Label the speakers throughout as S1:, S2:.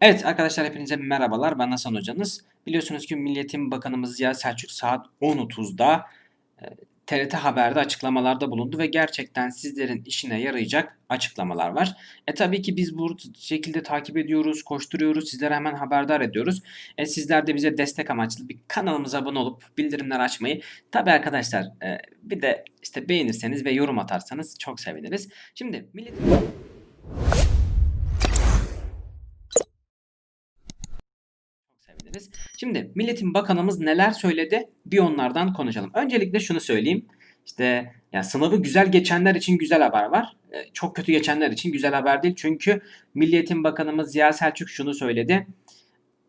S1: Evet arkadaşlar hepinize merhabalar. Ben Hasan hocanız. Biliyorsunuz ki Milliyetin Bakanımız Ziya Selçuk saat 10.30'da e, TRT Haber'de açıklamalarda bulundu ve gerçekten sizlerin işine yarayacak açıklamalar var. E tabii ki biz bu şekilde takip ediyoruz, koşturuyoruz, sizlere hemen haberdar ediyoruz. E sizler de bize destek amaçlı bir kanalımıza abone olup bildirimler açmayı. Tabii arkadaşlar e, bir de işte beğenirseniz ve yorum atarsanız çok seviniriz. Şimdi Milliyetin Seviniriz. Şimdi Milletin Bakanımız neler söyledi? Bir onlardan konuşalım. Öncelikle şunu söyleyeyim. İşte ya sınavı güzel geçenler için güzel haber var. Ee, Çok kötü geçenler için güzel haber değil. Çünkü Milliyetin Bakanımız Ziya Selçuk şunu söyledi.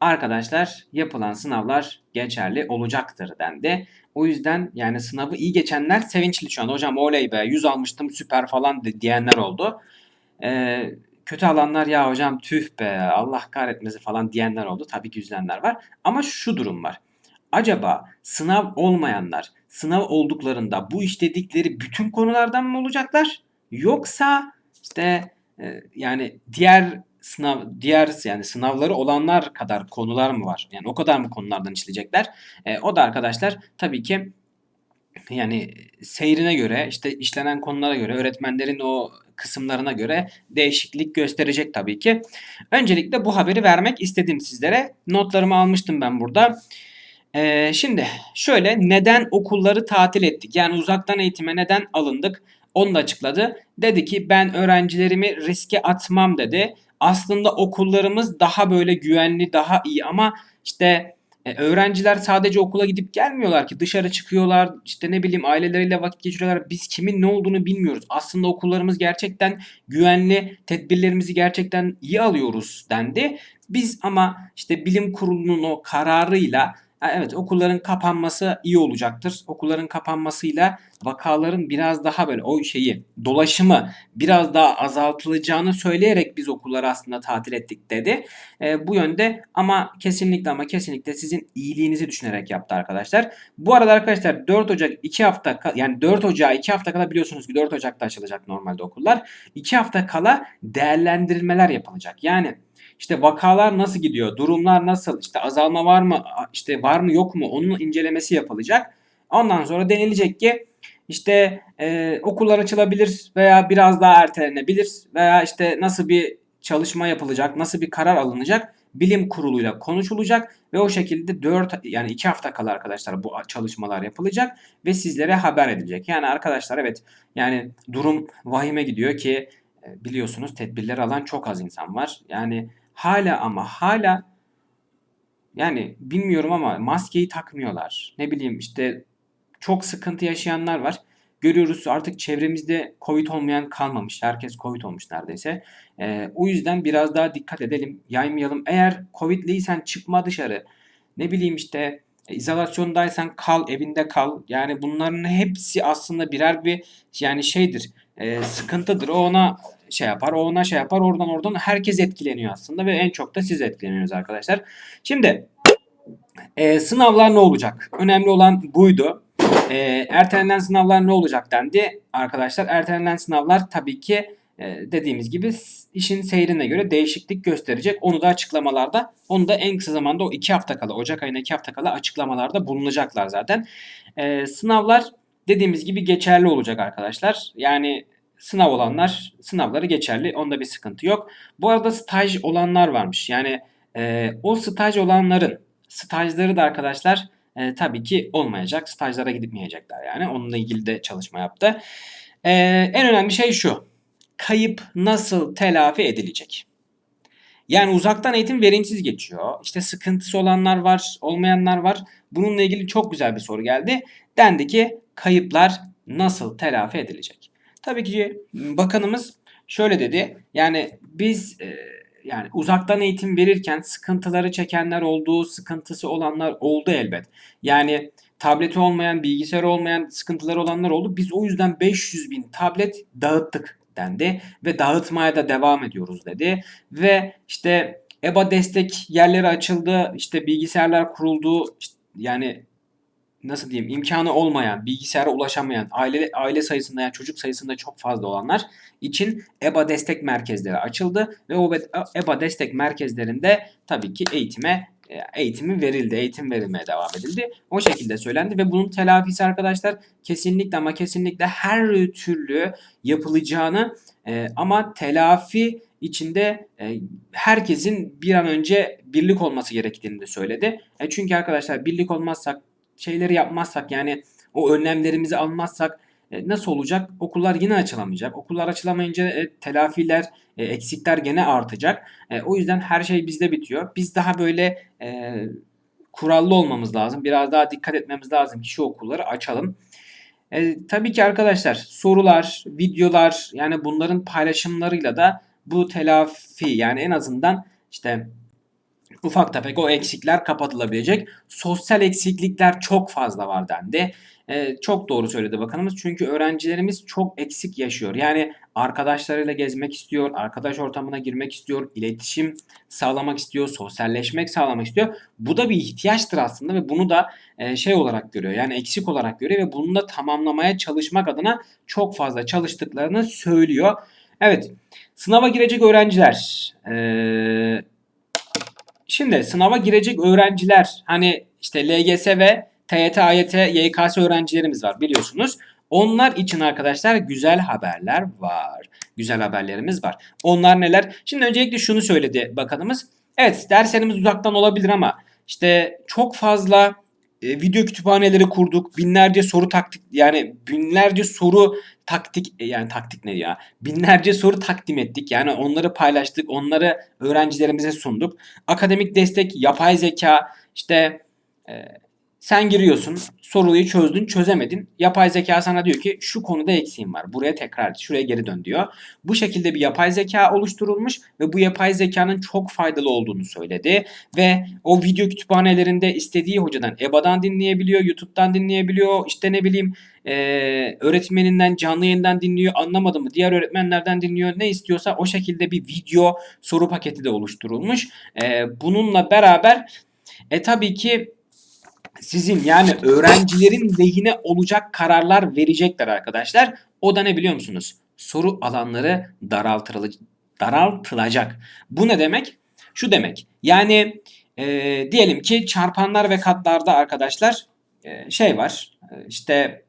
S1: Arkadaşlar yapılan sınavlar geçerli olacaktır dendi. O yüzden yani sınavı iyi geçenler sevinçli şu anda. Hocam oley be 100 almıştım süper falan di- diyenler oldu. Ee, kötü alanlar ya hocam tüh be Allah kahretmesi falan diyenler oldu. Tabii ki üzülenler var. Ama şu durum var. Acaba sınav olmayanlar sınav olduklarında bu işledikleri bütün konulardan mı olacaklar? Yoksa işte e, yani diğer sınav diğer yani sınavları olanlar kadar konular mı var? Yani o kadar mı konulardan işleyecekler? E, o da arkadaşlar tabii ki yani seyrine göre işte işlenen konulara göre öğretmenlerin o kısımlarına göre değişiklik gösterecek tabii ki. Öncelikle bu haberi vermek istedim sizlere. Notlarımı almıştım ben burada. Ee, şimdi şöyle neden okulları tatil ettik? Yani uzaktan eğitime neden alındık? Onu da açıkladı. Dedi ki ben öğrencilerimi riske atmam dedi. Aslında okullarımız daha böyle güvenli, daha iyi ama işte e, öğrenciler sadece okula gidip gelmiyorlar ki. Dışarı çıkıyorlar işte ne bileyim aileleriyle vakit geçiriyorlar. Biz kimin ne olduğunu bilmiyoruz. Aslında okullarımız gerçekten güvenli tedbirlerimizi gerçekten iyi alıyoruz dendi. Biz ama işte bilim kurulunun o kararıyla evet okulların kapanması iyi olacaktır okulların kapanmasıyla vakaların biraz daha böyle o şeyi dolaşımı biraz daha azaltılacağını söyleyerek biz okulları aslında tatil ettik dedi. E, bu yönde ama kesinlikle ama kesinlikle sizin iyiliğinizi düşünerek yaptı arkadaşlar. Bu arada arkadaşlar 4 Ocak 2 hafta yani 4 Ocak 2 hafta kala biliyorsunuz ki 4 Ocak'ta açılacak normalde okullar. 2 hafta kala değerlendirmeler yapılacak. Yani işte vakalar nasıl gidiyor? Durumlar nasıl? İşte azalma var mı? İşte var mı yok mu? Onun incelemesi yapılacak. Ondan sonra denilecek ki işte e, okullar açılabilir veya biraz daha ertelenebilir veya işte nasıl bir çalışma yapılacak, nasıl bir karar alınacak bilim kuruluyla konuşulacak ve o şekilde 4 yani 2 hafta kala arkadaşlar bu çalışmalar yapılacak ve sizlere haber edilecek. Yani arkadaşlar evet yani durum vahime gidiyor ki e, biliyorsunuz tedbirler alan çok az insan var. Yani hala ama hala yani bilmiyorum ama maskeyi takmıyorlar. Ne bileyim işte çok sıkıntı yaşayanlar var. Görüyoruz artık çevremizde Covid olmayan kalmamış. Herkes Covid olmuş neredeyse. Ee, o yüzden biraz daha dikkat edelim, yaymayalım. Eğer Covid'liysen çıkma dışarı. Ne bileyim işte izolasyondaysan kal, evinde kal. Yani bunların hepsi aslında birer bir yani şeydir. e, sıkıntıdır. O ona şey yapar, o ona şey yapar. Oradan oradan herkes etkileniyor aslında ve en çok da siz etkileniyorsunuz arkadaşlar. Şimdi e, sınavlar ne olacak? Önemli olan buydu. E, ertelenen sınavlar ne olacak dendi arkadaşlar. Ertelenen sınavlar tabii ki e, dediğimiz gibi işin seyrine göre değişiklik gösterecek. Onu da açıklamalarda, onu da en kısa zamanda o 2 hafta kala, Ocak ayına 2 hafta kala açıklamalarda bulunacaklar zaten. E, sınavlar dediğimiz gibi geçerli olacak arkadaşlar. Yani sınav olanlar sınavları geçerli. Onda bir sıkıntı yok. Bu arada staj olanlar varmış. Yani e, o staj olanların stajları da arkadaşlar e, tabii ki olmayacak. Stajlara gitmeyecekler yani. Onunla ilgili de çalışma yaptı. E, en önemli şey şu. Kayıp nasıl telafi edilecek? Yani uzaktan eğitim verimsiz geçiyor. İşte sıkıntısı olanlar var, olmayanlar var. Bununla ilgili çok güzel bir soru geldi. Dendi ki kayıplar nasıl telafi edilecek? Tabii ki bakanımız şöyle dedi. Yani biz e, yani uzaktan eğitim verirken sıkıntıları çekenler oldu, sıkıntısı olanlar oldu elbet. Yani tableti olmayan, bilgisayarı olmayan sıkıntıları olanlar oldu. Biz o yüzden 500 bin tablet dağıttık dendi ve dağıtmaya da devam ediyoruz dedi. Ve işte EBA destek yerleri açıldı, işte bilgisayarlar kuruldu, işte yani nasıl diyeyim imkanı olmayan, bilgisayara ulaşamayan, aile aile sayısında yani çocuk sayısında çok fazla olanlar için EBA destek merkezleri açıldı ve o EBA destek merkezlerinde tabii ki eğitime eğitimi verildi, eğitim verilmeye devam edildi. O şekilde söylendi ve bunun telafisi arkadaşlar kesinlikle ama kesinlikle her türlü yapılacağını e, ama telafi içinde e, herkesin bir an önce birlik olması gerektiğini de söyledi. E, çünkü arkadaşlar birlik olmazsak, şeyleri yapmazsak yani o önlemlerimizi almazsak e, nasıl olacak? Okullar yine açılamayacak. Okullar açılamayınca e, telafiler, e, eksikler gene artacak. O yüzden her şey bizde bitiyor. Biz daha böyle kurallı olmamız lazım. Biraz daha dikkat etmemiz lazım ki şu okulları açalım. E, tabii ki arkadaşlar sorular, videolar yani bunların paylaşımlarıyla da bu telafi yani en azından işte ufak tefek o eksikler kapatılabilecek. Sosyal eksiklikler çok fazla var dendi. Ee, çok doğru söyledi bakanımız. Çünkü öğrencilerimiz çok eksik yaşıyor. Yani arkadaşlarıyla gezmek istiyor, arkadaş ortamına girmek istiyor, iletişim sağlamak istiyor, sosyalleşmek sağlamak istiyor. Bu da bir ihtiyaçtır aslında ve bunu da e, şey olarak görüyor. Yani eksik olarak görüyor ve bunu da tamamlamaya çalışmak adına çok fazla çalıştıklarını söylüyor. Evet, sınava girecek öğrenciler. Ee, şimdi sınava girecek öğrenciler hani işte LGS ve TYT, AYT, YKS öğrencilerimiz var biliyorsunuz. Onlar için arkadaşlar güzel haberler var. Güzel haberlerimiz var. Onlar neler? Şimdi öncelikle şunu söyledi bakanımız. Evet derslerimiz uzaktan olabilir ama işte çok fazla e, video kütüphaneleri kurduk. Binlerce soru taktik yani binlerce soru taktik e, yani taktik ne ya? Binlerce soru takdim ettik. Yani onları paylaştık. Onları öğrencilerimize sunduk. Akademik destek, yapay zeka, işte e, sen giriyorsun, soruyu çözdün, çözemedin. Yapay zeka sana diyor ki şu konuda eksiğim var. Buraya tekrar, şuraya geri dön diyor. Bu şekilde bir yapay zeka oluşturulmuş ve bu yapay zekanın çok faydalı olduğunu söyledi. Ve o video kütüphanelerinde istediği hocadan EBA'dan dinleyebiliyor, YouTube'dan dinleyebiliyor. İşte ne bileyim e, öğretmeninden canlı yayından dinliyor anlamadı mı diğer öğretmenlerden dinliyor ne istiyorsa o şekilde bir video soru paketi de oluşturulmuş. E, bununla beraber e tabii ki sizin yani öğrencilerin lehine olacak kararlar verecekler arkadaşlar. O da ne biliyor musunuz? Soru alanları daraltılacak. Bu ne demek? Şu demek. Yani e, diyelim ki çarpanlar ve katlarda arkadaşlar e, şey var. E, işte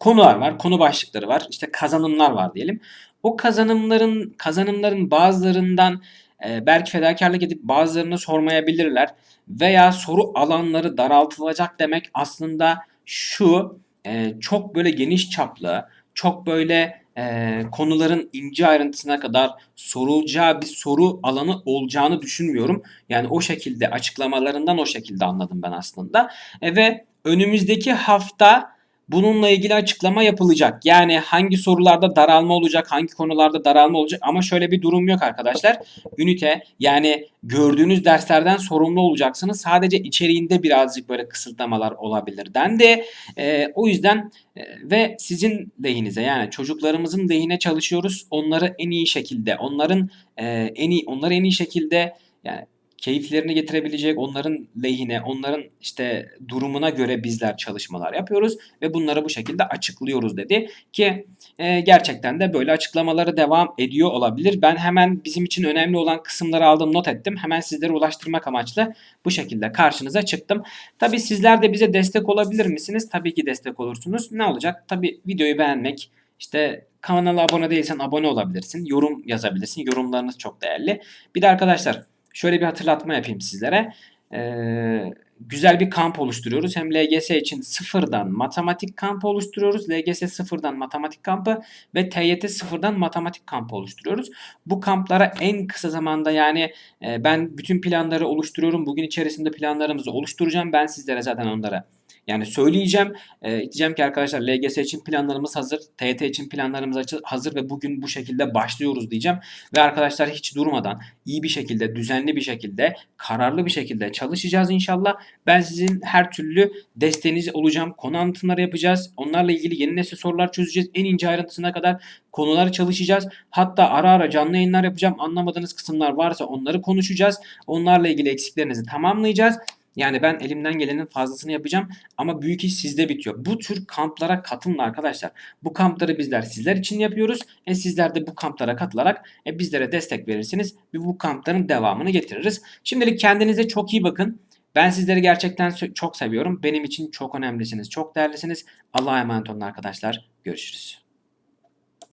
S1: konular var, konu başlıkları var, işte kazanımlar var diyelim. O kazanımların kazanımların bazılarından e, belki fedakarlık edip bazılarını sormayabilirler veya soru alanları daraltılacak demek aslında şu e, çok böyle geniş çaplı, çok böyle e, konuların ince ayrıntısına kadar sorulacağı bir soru alanı olacağını düşünmüyorum. Yani o şekilde açıklamalarından o şekilde anladım ben aslında. E, ve önümüzdeki hafta Bununla ilgili açıklama yapılacak. Yani hangi sorularda daralma olacak, hangi konularda daralma olacak ama şöyle bir durum yok arkadaşlar. Ünite yani gördüğünüz derslerden sorumlu olacaksınız. Sadece içeriğinde birazcık böyle kısıtlamalar olabilir dendi. E, o yüzden e, ve sizin lehinize yani çocuklarımızın lehine çalışıyoruz. Onları en iyi şekilde, onların e, en iyi onları en iyi şekilde yani keyiflerini getirebilecek, onların lehine, onların işte durumuna göre bizler çalışmalar yapıyoruz ve bunları bu şekilde açıklıyoruz dedi ki e, gerçekten de böyle açıklamaları devam ediyor olabilir. Ben hemen bizim için önemli olan kısımları aldım, not ettim. Hemen sizlere ulaştırmak amaçlı bu şekilde karşınıza çıktım. Tabi sizler de bize destek olabilir misiniz? Tabii ki destek olursunuz. Ne olacak? Tabi videoyu beğenmek, işte kanala abone değilsen abone olabilirsin. Yorum yazabilirsin. Yorumlarınız çok değerli. Bir de arkadaşlar şöyle bir hatırlatma yapayım sizlere. Ee, güzel bir kamp oluşturuyoruz. Hem LGS için sıfırdan matematik kampı oluşturuyoruz. LGS sıfırdan matematik kampı ve TYT sıfırdan matematik kampı oluşturuyoruz. Bu kamplara en kısa zamanda yani e, ben bütün planları oluşturuyorum. Bugün içerisinde planlarımızı oluşturacağım. Ben sizlere zaten onları yani söyleyeceğim. E, diyeceğim ki arkadaşlar LGS için planlarımız hazır. TYT için planlarımız hazır ve bugün bu şekilde başlıyoruz diyeceğim. Ve arkadaşlar hiç durmadan iyi bir şekilde, düzenli bir şekilde, kararlı bir şekilde çalışacağız inşallah. Ben sizin her türlü desteğiniz olacağım. Konu anlatımları yapacağız. Onlarla ilgili yeni nesil sorular çözeceğiz. En ince ayrıntısına kadar konuları çalışacağız. Hatta ara ara canlı yayınlar yapacağım. Anlamadığınız kısımlar varsa onları konuşacağız. Onlarla ilgili eksiklerinizi tamamlayacağız. Yani ben elimden gelenin fazlasını yapacağım ama büyük iş sizde bitiyor. Bu tür kamplara katılın arkadaşlar. Bu kampları bizler sizler için yapıyoruz. E sizler de bu kamplara katılarak e bizlere destek verirsiniz ve bu kampların devamını getiririz. Şimdilik kendinize çok iyi bakın. Ben sizleri gerçekten çok seviyorum. Benim için çok önemlisiniz, çok değerlisiniz. Allah'a emanet olun arkadaşlar. Görüşürüz.